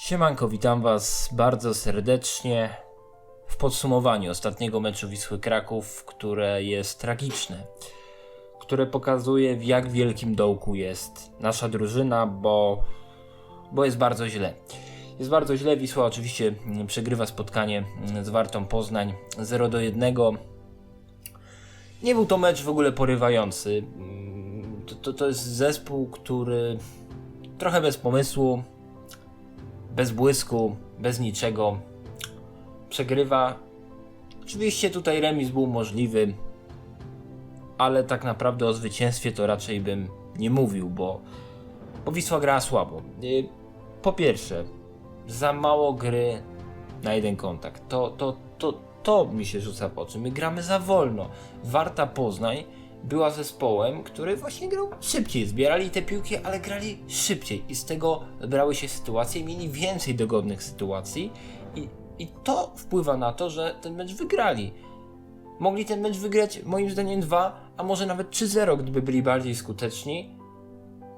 Siemanko, witam Was bardzo serdecznie w podsumowaniu ostatniego meczu Wisły Kraków, które jest tragiczne, które pokazuje w jak wielkim dołku jest nasza drużyna, bo, bo jest bardzo źle. Jest bardzo źle, Wisła oczywiście przegrywa spotkanie z Wartą Poznań 0 do 1. Nie był to mecz w ogóle porywający. To, to, to jest zespół, który trochę bez pomysłu, bez błysku, bez niczego. Przegrywa. Oczywiście tutaj remis był możliwy, ale tak naprawdę o zwycięstwie to raczej bym nie mówił, bo, bo Wisła grała słabo. Y, Po pierwsze, za mało gry na jeden kontakt. To, to, to, to mi się rzuca w oczy. My gramy za wolno. Warta Poznań była zespołem, który właśnie grał szybciej. Zbierali te piłki, ale grali szybciej i z tego brały się sytuacje mieli więcej dogodnych sytuacji i, i to wpływa na to, że ten mecz wygrali. Mogli ten mecz wygrać moim zdaniem 2, a może nawet 3-0, gdyby byli bardziej skuteczni.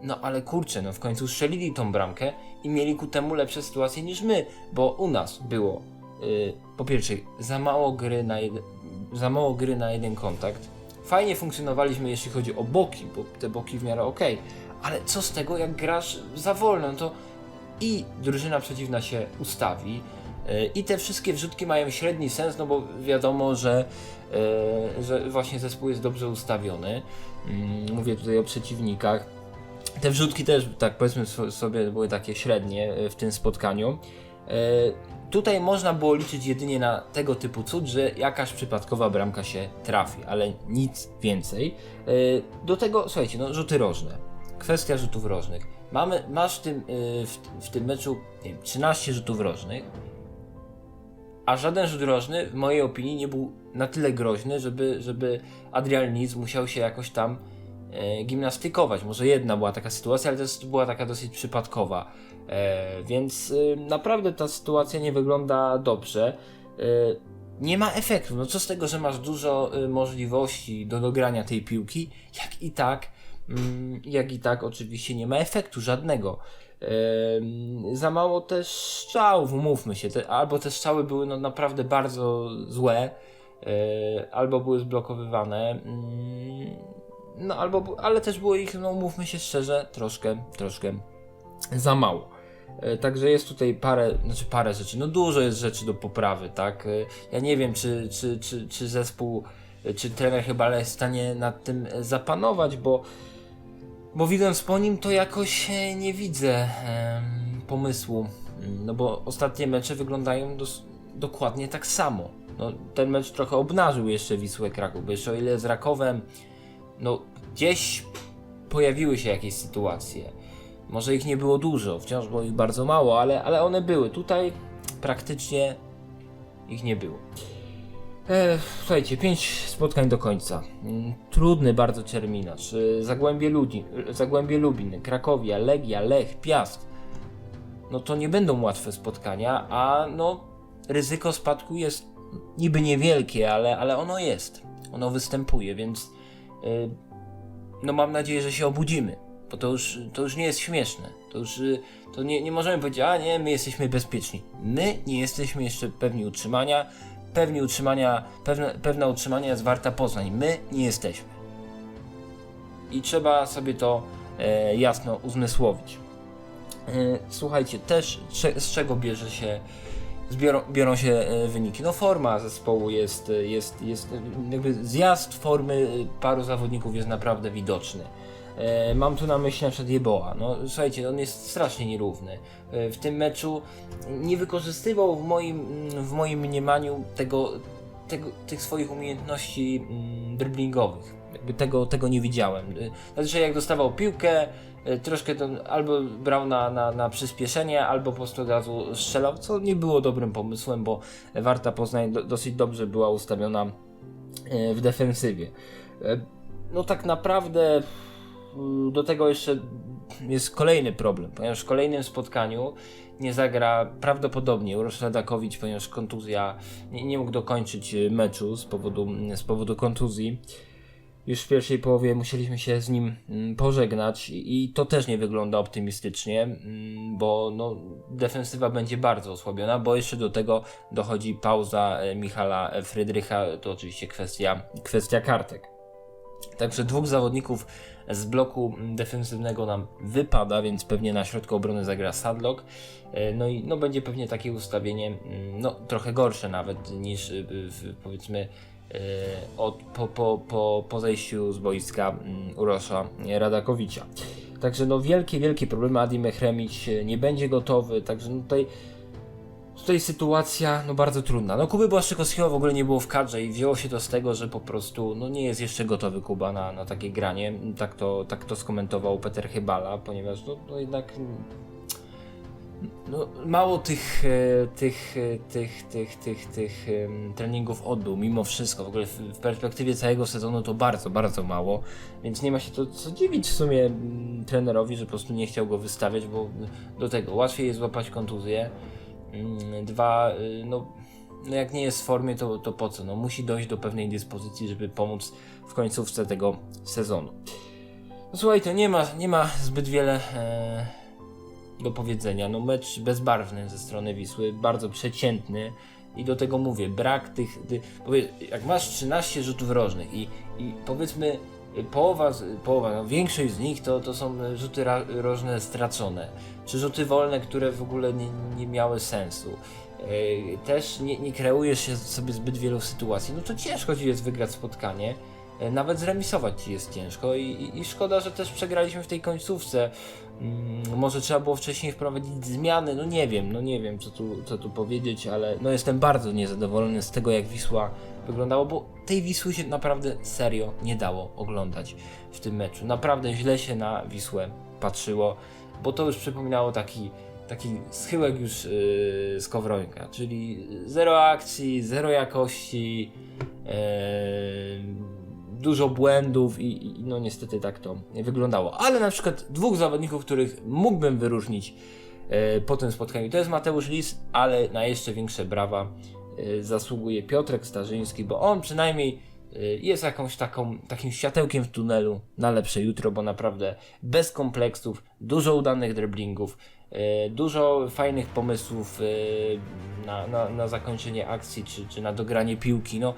No ale kurczę, no w końcu strzelili tą bramkę i mieli ku temu lepsze sytuacje niż my, bo u nas było yy, po pierwsze za mało gry na jeden, za mało gry na jeden kontakt. Fajnie funkcjonowaliśmy jeśli chodzi o boki, bo te boki w miarę ok, ale co z tego jak grasz za wolno, no to i drużyna przeciwna się ustawi yy, i te wszystkie wrzutki mają średni sens, no bo wiadomo, że, yy, że właśnie zespół jest dobrze ustawiony. Yy, mówię tutaj o przeciwnikach. Te wrzutki też, tak powiedzmy so- sobie, były takie średnie e, w tym spotkaniu. Tutaj można było liczyć jedynie na tego typu cud, że jakaś przypadkowa bramka się trafi, ale nic więcej. E, Do tego, słuchajcie, no rzuty rożne. Kwestia rzutów rożnych. Mamy, masz w tym, e, w, w tym meczu nie wiem, 13 rzutów rożnych, a żaden rzut rożny w mojej opinii nie był na tyle groźny, żeby, żeby Adrian Nic musiał się jakoś tam e, gimnastykować. Może jedna była taka sytuacja, ale to była taka dosyć przypadkowa. E, więc e, naprawdę ta sytuacja nie wygląda dobrze. E, nie ma efektu. No co z tego, że masz dużo e, możliwości do dogrania tej piłki, jak i tak, mm, jak i tak oczywiście nie ma efektu żadnego. Em, za mało też strzałów, umówmy się, albo te strzały były no naprawdę bardzo złe, e, albo były zblokowywane, mm, no albo, ale też było ich, no umówmy się szczerze, troszkę, troszkę za mało. E, Także jest tutaj parę, znaczy parę rzeczy, no dużo jest rzeczy do poprawy, tak? E, Ja nie wiem, czy, czy, czy, czy zespół, e, czy trener chyba jest w stanie nad tym zapanować, bo bo widząc po nim, to jakoś nie widzę pomysłu. Mm, No bo ostatnie mecze wyglądają dos- dokładnie tak samo. No, ten mecz trochę obnażył jeszcze Wisłę Kraków, bo jeszcze o ile z Rakowem, no gdzieś pojawiły się jakieś sytuacje. Może ich nie było dużo, wciąż było ich bardzo mało, ale, ale one były. Tutaj praktycznie ich nie było. E, słuchajcie, pięć spotkań do końca. Mm, Trudny bardzo terminarz. E, Zagłębie, Ludi, e, Zagłębie Lubin, Krakowia, Legia, Lech, Piast. No to nie będą łatwe spotkania, a no ryzyko spadku jest niby niewielkie, ale, ale ono jest. Ono występuje, więc e, no mam nadzieję, że się obudzimy. Bo to już, to już nie jest śmieszne. To już y, to nie, nie możemy powiedzieć, a nie, my jesteśmy bezpieczni. My nie jesteśmy jeszcze pewni utrzymania. Pewni utrzymania, pewne, pewna utrzymania jest warta Poznań. My nie jesteśmy. I trzeba sobie to e, jasno uzmysłowić. E, słuchajcie, też z czego bierze się, biorą się e, wyniki? No forma zespołu jest, e, jest, jest e, jakby zjazd formy paru zawodników jest naprawdę widoczny. Mam tu na myśli na przykład Jeboa. No słuchajcie, on jest strasznie nierówny. W tym meczu nie wykorzystywał w moim, w moim mniemaniu tego, tego, tych swoich umiejętności mm, driblingowych. Jakby tego, tego nie widziałem. Znaczy jak dostawał piłkę, troszkę to albo brał na, na, na przyspieszenie, albo po prostu od razu strzelał, co nie było dobrym pomysłem, bo Warta Poznań do, dosyć dobrze była ustawiona e, w defensywie. E, No tak naprawdę do tego jeszcze jest kolejny problem, ponieważ w kolejnym spotkaniu nie zagra prawdopodobnie Urosz Radakowicz, ponieważ kontuzja nie, nie mógł dokończyć meczu z powodu, z powodu kontuzji. Już w pierwszej połowie musieliśmy się z nim mm, pożegnać i to też nie wygląda optymistycznie, mm, bo no, defensywa będzie bardzo osłabiona, bo jeszcze do tego dochodzi pauza e, Michala Frydrycha, to oczywiście kwestia, kwestia kartek. Także dwóch zawodników z bloku defensywnego nam wypada, więc pewnie na środku obrony zagra Sadlock. E, No i no, będzie pewnie takie ustawienie, mm, no trochę gorsze nawet niż w, powiedzmy e, od, po, po, po, po zejściu z boiska mm, Urosza Radakowicza. Także no wielkie, wielkie problemy. Adi Mehremić e, nie będzie gotowy, także no tutaj Tutaj sytuacja no bardzo trudna. No Kuby Błaszczykowskiego w ogóle nie było w kadrze i wzięło się to z tego, że po prostu no nie jest jeszcze gotowy Kuba na, na takie granie. Tak to, tak to skomentował Peter Chybala, ponieważ no, no jednak no, mało tych, e, tych, e, tych, tych, tych, tych em, treningów odbył, mimo wszystko. W ogóle w, perspektywie całego sezonu to bardzo, bardzo mało, więc nie ma się to co dziwić w sumie mm, trenerowi, że po prostu nie chciał go wystawiać, bo do tego łatwiej jest złapać kontuzję. Mm, Dwa, y, no, no jak nie jest w formie, to, to po co? No, musi dojść do pewnej dyspozycji, żeby pomóc w końcówce tego sezonu. No, słuchaj, to nie ma, nie ma zbyt wiele e, do powiedzenia. No, mecz bezbarwny ze strony Wisły, bardzo przeciętny. I do tego mówię, brak tych. Jak masz 13 rzutów rożnych i, i powiedzmy połowa, połowa no większość z nich to, to są rzuty ra, rożne stracone, czy rzuty wolne, które w ogóle nie, nie miały sensu. Yy, też nie, nie kreujesz się sobie zbyt wielu sytuacji, no to ciężko ci jest wygrać spotkanie. Yy, Nawet zremisować jest ciężko i, i, i szkoda, że też przegraliśmy w tej końcówce. Mm, może trzeba było wcześniej wprowadzić zmiany, no nie wiem, no nie wiem co tu, co tu powiedzieć, ale no jestem bardzo niezadowolony z tego jak Wisła wyglądało, bo tej Wisły się naprawdę serio nie dało oglądać w tym meczu. Naprawdę źle się na Wisłę patrzyło, bo to już przypominało taki, taki schyłek już yy, z Kowrońka, czyli zero akcji, zero jakości, yy, dużo błędów i, i no niestety tak to wyglądało. Ale na przykład dwóch zawodników, których mógłbym wyróżnić e, po tym spotkaniu, to jest Mateusz Lis, ale na jeszcze większe brawa e, zasługuje Piotrek Starzyński, bo on przynajmniej e, jest jakąś taką, takim światełkiem w tunelu na lepsze jutro, bo naprawdę bez kompleksów, dużo udanych dribblingów, e, dużo fajnych pomysłów na, na, na zakończenie akcji, czy, czy na dogranie piłki, no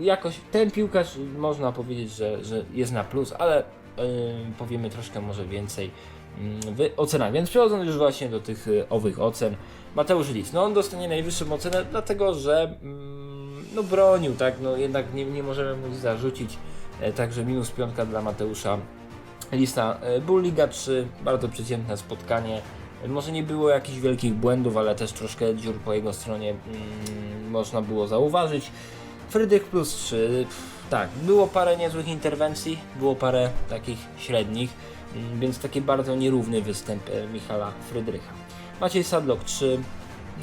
jakoś ten piłkarz można powiedzieć, że, że jest na plus, ale e, powiemy troszkę może więcej mm, w ocenach. Więc przechodząc już właśnie do tych e, owych ocen, Mateusz Lis, no on dostanie najwyższą ocenę, dlatego że mm, no bronił, tak, no jednak nie, nie możemy mu zarzucić, e, także minus piątka dla Mateusza Lista. E, Był Liga 3, bardzo przeciętne spotkanie. Może nie było jakichś wielkich błędów, ale też troszkę dziur po jego stronie mm, można było zauważyć. Frydych plus 3. Tak, było parę niezłych interwencji, było parę takich średnich, więc taki bardzo nierówny występ e, Michala Frydrycha. Maciej Sadlock 3,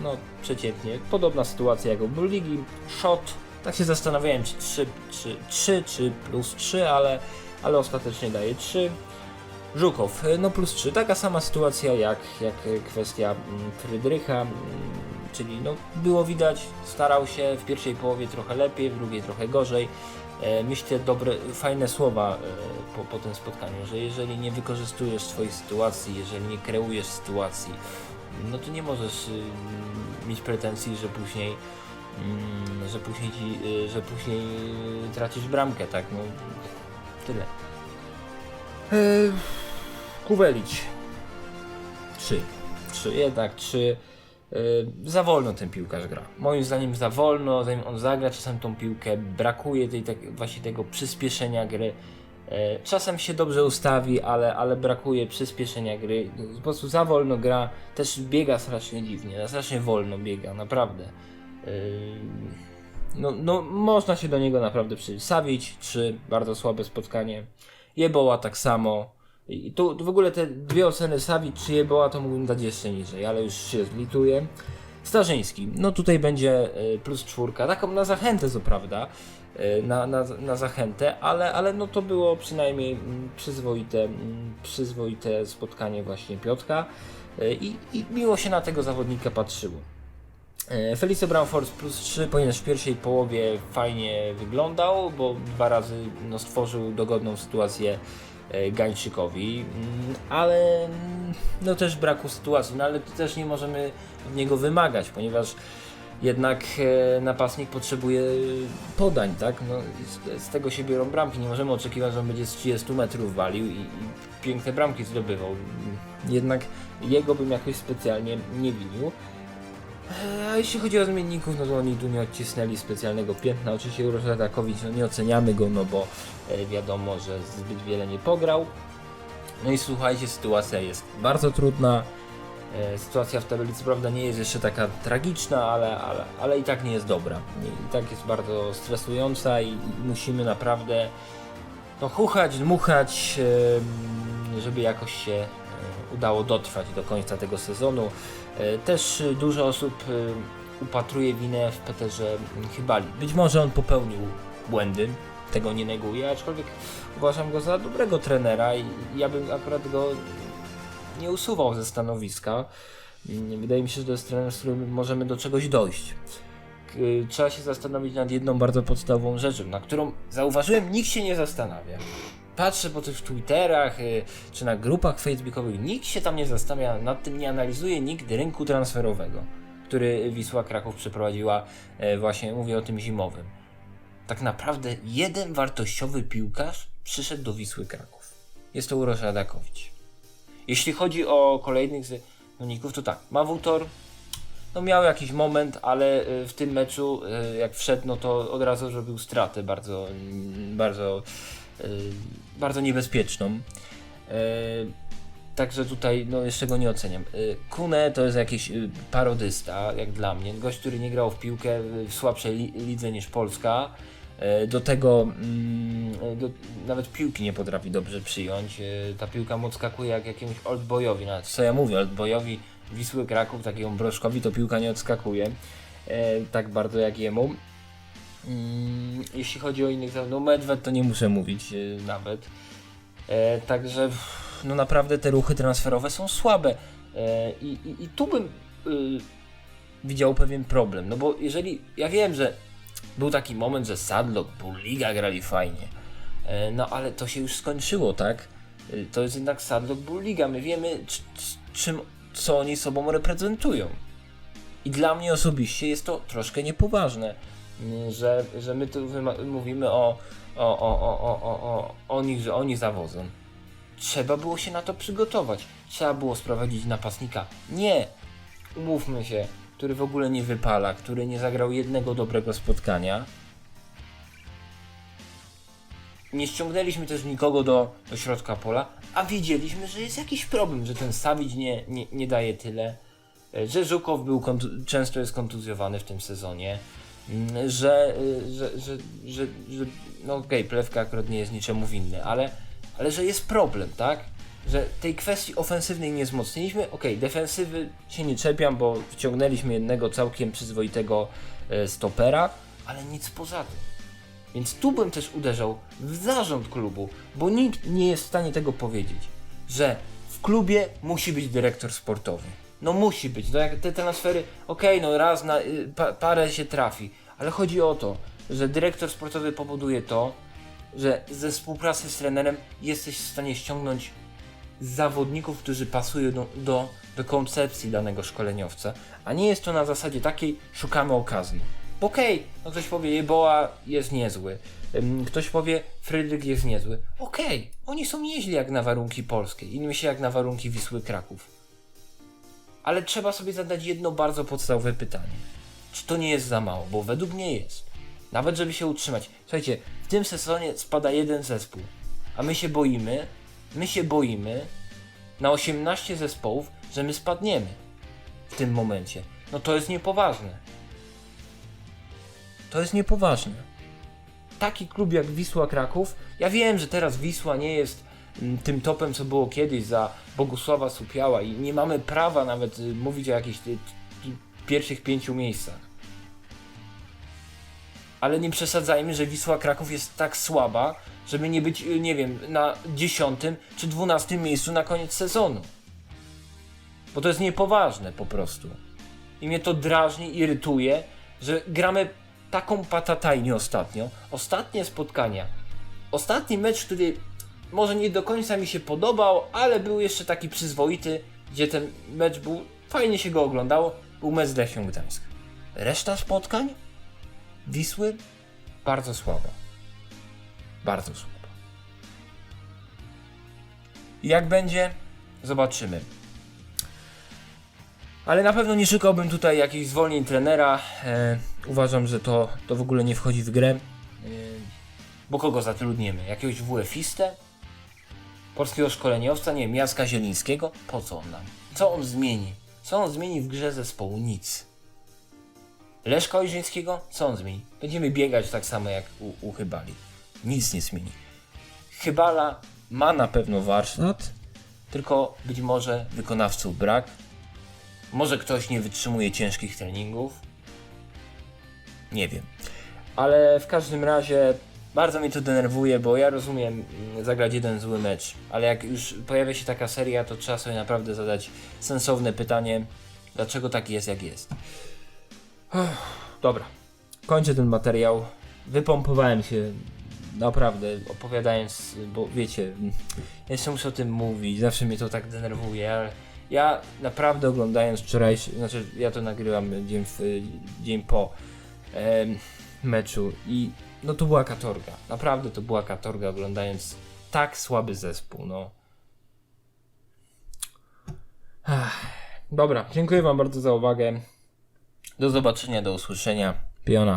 no przeciętnie, podobna sytuacja jak u Ligi. Shot, tak się zastanawiałem czy 3, 3, 3 czy plus 3, ale, ale ostatecznie daje 3. Żukow, no plus 3, taka sama sytuacja jak, jak kwestia mm, Frydrycha, czyli no było widać, starał się w pierwszej połowie trochę lepiej, w drugiej trochę gorzej. E, Myślę dobre, fajne słowa e, po, po tym spotkaniu, że jeżeli nie wykorzystujesz swojej sytuacji, jeżeli nie kreujesz sytuacji, no to nie możesz y, mieć pretensji, że później mm, że później ci, y, że później tracisz bramkę, tak, no tyle. Eee, Kuwelić. 3. 3, jednak 3. Za wolno ten piłkarz gra. Moim zdaniem za wolno, zanim on zagra czasem tą piłkę, brakuje tej, tak, właśnie tego przyspieszenia gry. E, Czasem się dobrze ustawi, ale, ale brakuje przyspieszenia gry. Po prostu za wolno gra, też biega strasznie dziwnie, strasznie wolno biega, naprawdę. E, No, no można się do niego naprawdę przyjść. Sawić 3, bardzo słabe spotkanie. Jeboła tak samo. I tu w ogóle te dwie oceny Sawić czy Jeboła to mógłbym dać jeszcze niżej, ale już się zlituję. Starzyński, no tutaj będzie e, plus czwórka, taką na zachętę co prawda, e, na, na, na zachętę, ale, ale no to było przynajmniej mm, przyzwoite, mm, przyzwoite spotkanie właśnie Piotka e, i, i miło się na tego zawodnika patrzyło. E, Felicio Brownford plus 3, ponieważ w pierwszej połowie fajnie wyglądał, bo dwa razy no, stworzył dogodną sytuację Gańczykowi, mm, ale mm, no też braku sytuacji, no ale też nie możemy od niego wymagać, ponieważ jednak e, napastnik potrzebuje podań, tak? No, z, tego się biorą bramki. Nie możemy oczekiwać, że on będzie z 30 metrów walił i piękne bramki zdobywał. Jednak jego bym jakoś specjalnie nie winił. A jeśli chodzi o zmienników, no to oni tu nie odcisnęli specjalnego piętna. Oczywiście Urosz Radakowicz, no nie oceniamy go, no bo e, wiadomo, że zbyt wiele nie pograł. No i słuchajcie, sytuacja jest bardzo trudna. E, Sytuacja w tabelicy, prawda, nie jest jeszcze taka tragiczna, ale, ale, ale i tak nie jest dobra. I tak jest bardzo stresująca i, i musimy naprawdę no, chuchać, dmuchać, żeby jakoś się e, udało dotrwać do końca tego sezonu. E, Też e, dużo osób e, upatruje winę w Peterze Chybali. Być może on popełnił błędy, tego nie neguję, aczkolwiek uważam go za dobrego trenera i ja bym akurat go nie usuwał ze stanowiska. Mm, Wydaje mi się, że to jest trener, z którym możemy do czegoś dojść. Trzeba się zastanowić nad jedną bardzo podstawową rzeczą, na którą zauważyłem, nikt się nie zastanawia. Patrzę po tych Twitterach y, czy na grupach facebookowych, nikt się tam nie zastanawia nad tym, nie analizuje nikt rynku transferowego, który Wisła Kraków przeprowadziła e, właśnie, mówię o tym zimowym. Tak naprawdę jeden wartościowy piłkarz przyszedł do Wisły Kraków. Jest to Urosz Radakowicz. Jeśli chodzi o kolejnych zawodników, to tak, Mawutor no miał jakiś moment, ale y, w tym meczu y, jak wszedł, no to od razu zrobił stratę bardzo, bardzo, bardzo niebezpieczną. Y, Także tutaj no jeszcze go nie oceniam. Y, Kune to jest jakiś y, parodysta, jak dla mnie. Gość, który nie grał w piłkę w słabszej li lidze niż Polska. Y, Do tego mm, y, do, nawet piłki nie potrafi dobrze przyjąć. Y, Ta piłka mu odskakuje jak jakiemuś oldboyowi. Nawet co ja mówię, oldboyowi Wisły Kraków, takiemu broszkowi, to piłka nie odskakuje. Tak bardzo jak jemu. Mm, jeśli chodzi o innych no Medved to nie muszę mówić y, nawet. E, także no naprawdę te ruchy transferowe są słabe. E, i, i, I tu bym y, widział pewien problem. No bo jeżeli ja wiem, że był taki moment, że Sadlock, Bulliga grali fajnie. E, no ale to się już skończyło, tak? To jest jednak Sadlock Bulliga. My wiemy, czym, co oni sobą reprezentują. I dla mnie osobiście jest to troszkę niepoważne, że, że my tu mówimy o, o, o, o, o, o, o, nich, że oni zawodzą. Trzeba było się na to przygotować. Trzeba było sprowadzić napastnika. Nie! Umówmy się, który w ogóle nie wypala, który nie zagrał jednego dobrego spotkania. Nie ściągnęliśmy też nikogo do, do środka pola, a wiedzieliśmy, że jest jakiś problem, że ten Savic nie, nie, nie daje tyle, e, że Żukow był często jest kontuzjowany w tym sezonie, że, że, że, że, że no okej, Plewka akurat nie jest niczemu winny, ale, ale że jest problem, tak? Że tej kwestii ofensywnej nie wzmocniliśmy, okej, defensywy się nie czepiam, bo wciągnęliśmy jednego całkiem przyzwoitego e, stopera, ale nic poza tym. Więc tu bym też uderzał w zarząd klubu, bo nikt nie jest w stanie tego powiedzieć, że w klubie musi być dyrektor sportowy. No musi być, no jak te transfery, okej, no raz na y, pa, parę się trafi, ale chodzi o to, że dyrektor sportowy powoduje to, że ze współpracy z trenerem jesteś w stanie ściągnąć zawodników, którzy pasują do, do, do koncepcji danego szkoleniowca, a nie jest to na zasadzie takiej szukamy okazji. Bo Okej, no ktoś powie Jeboa jest niezły, ktoś powie Frydryk jest niezły. Okej, oni są nieźli jak na warunki polskie, innym się jak na warunki Wisły Kraków. Ale trzeba sobie zadać jedno bardzo podstawowe pytanie. Czy to nie jest za mało? Bo według mnie jest. Nawet żeby się utrzymać. Słuchajcie, w tym sezonie spada jeden zespół, a my się boimy, my się boimy na 18 zespołów, że my spadniemy w tym momencie. No to jest niepoważne. To jest niepoważne. Taki klub jak Wisła Kraków, ja wiem, że teraz Wisła nie jest tym topem, co było kiedyś za Bogusława Supiała i nie mamy prawa nawet y, mówić o jakichś y, y, pierwszych pięciu miejscach. Ale nie przesadzajmy, że Wisła Kraków jest tak słaba, żeby nie być, nie wiem, na dziesiątym czy dwunastym miejscu na koniec sezonu. Bo to jest niepoważne po prostu. I mnie to drażni, irytuje, że gramy taką patatajnię ostatnio. Ostatnie spotkania. Ostatni mecz, który może nie do końca mi się podobał, ale był jeszcze taki przyzwoity, gdzie ten mecz był, fajnie się go oglądało, był mecz z Lechią Gdańsk. Reszta spotkań Wisły bardzo słaba. Bardzo słaba. Jak będzie, zobaczymy. Ale na pewno nie szukałbym tutaj jakichś zwolnień trenera. E, uważam, że to, to w ogóle nie wchodzi w grę. E, bo kogo zatrudniemy? Jakiegoś WF-istę? Polskiego szkoleniowca? Nie wiem, Jacka Zielińskiego? Po co on nam? Co on zmieni? Co on zmieni w grze zespołu? Nic. Leszka Ojrzyńskiego? Co on zmieni? Będziemy biegać tak samo jak u, u Chybali. Nic nie zmieni. Chybala ma na pewno warsztat, tylko być może wykonawców brak. Może ktoś nie wytrzymuje ciężkich treningów. Nie wiem. Ale w każdym razie bardzo mnie to denerwuje, bo ja rozumiem mm, zagrać jeden zły mecz, ale jak już pojawia się taka seria, to trzeba sobie naprawdę zadać sensowne pytanie, dlaczego tak jest, jak jest. Dobra, kończę ten materiał. Wypompowałem się naprawdę opowiadając, bo wiecie, ja jeszcze muszę o tym mówić, zawsze mnie to tak denerwuje, ale ja naprawdę oglądając wczorajszy, znaczy ja to nagrywam dzień, w, dzień po em, meczu i no to była katorga, naprawdę to była katorga oglądając tak słaby zespół, no. Ach, dobra, dziękuję wam bardzo za uwagę. Do zobaczenia, do usłyszenia. Piona.